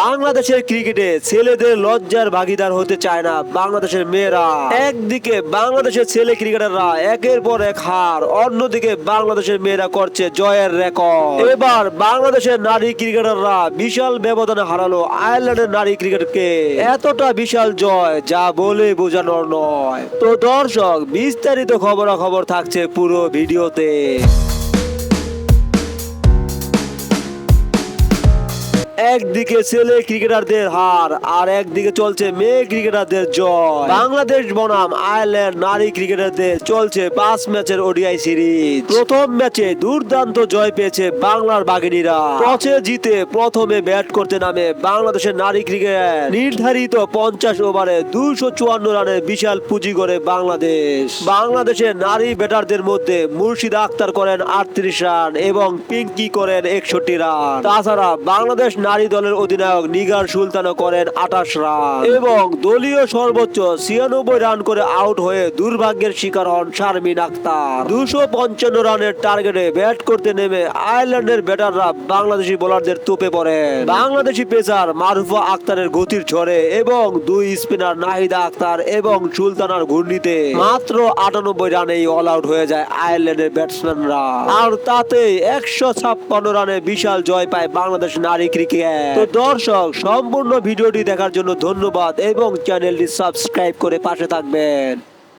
বাংলাদেশের ক্রিকেটে ছেলেদের লজ্জার ভাগিদার হতে চায় না বাংলাদেশের মেয়েরা। একদিকে বাংলাদেশের ছেলে ক্রিকেটাররা একের পর এক হার, অন্যদিকে বাংলাদেশের মেয়েরা করছে জয়ের রেকর্ড। এবার বাংলাদেশের নারী ক্রিকেটাররা বিশাল ব্যবধানে হারালো আয়ারল্যান্ডের নারী ক্রিকেটকে। এতটা বিশাল জয় যা বলে বোঝানোর নয়। তো দর্শক, বিস্তারিত খবরাখবর থাকছে পুরো ভিডিওতে। একদিকে ছেলে ক্রিকেটারদের হার আর একদিকে চলছে মেয়ে ক্রিকেটারদের জয়। বাংলাদেশ বনাম আয়ারল্যান্ড নারী ক্রিকেটারদের চলছে পাঁচ ম্যাচের ওডিআই সিরিজ। প্রথম ম্যাচে দুর্দান্ত জয় পেয়েছে বাংলার বাঘিনীরা। টসে জিতে প্রথমে ব্যাট করতে নামে বাংলাদেশের নারী ক্রিকেট নির্ধারিত পঞ্চাশ ওভারে দুশো চুয়ান্ন রানের বিশাল পুঁজি করে বাংলাদেশ। বাংলাদেশের নারী ব্যাটারদের মধ্যে মুর্শিদ আক্তার করেন আটত্রিশ রান এবং পিঙ্কি করেন একষট্টি রান। তাছাড়া বাংলাদেশ নারী দলের অধিনায়ক নিগার সুলতানও করেন আঠাশ রান। এবং দলীয় সর্বোচ্চ ছিয়ানব্বই রান করে আউট হয়ে দুর্ভাগ্যের শিকার হন শারমিন আক্তার দুশো পঞ্চান্ন রানের টার্গেটে ব্যাট করতে নেমে আয়ারল্যান্ডের ব্যাটাররা বাংলাদেশি বোলারদের তোপে পড়ে বাংলাদেশি পেসার মারুফা আক্তারের গতির ঝড়ে এবং দুই স্পিনার নাহিদা আক্তার এবং সুলতানার ঘূর্ণিতে মাত্র আটানব্বই রানেই অল আউট হয়ে যায় আয়ারল্যান্ডের ব্যাটসম্যানরা। আর তাতে একশো ছাপ্পান্ন রানে বিশাল জয় পায় বাংলাদেশ নারী ক্রিকেট। তো দর্শক সম্পূর্ণ ভিডিওটি দেখার জন্য ধন্যবাদ এবং চ্যানেলটি সাবস্ক্রাইব করে পাশে থাকবেন।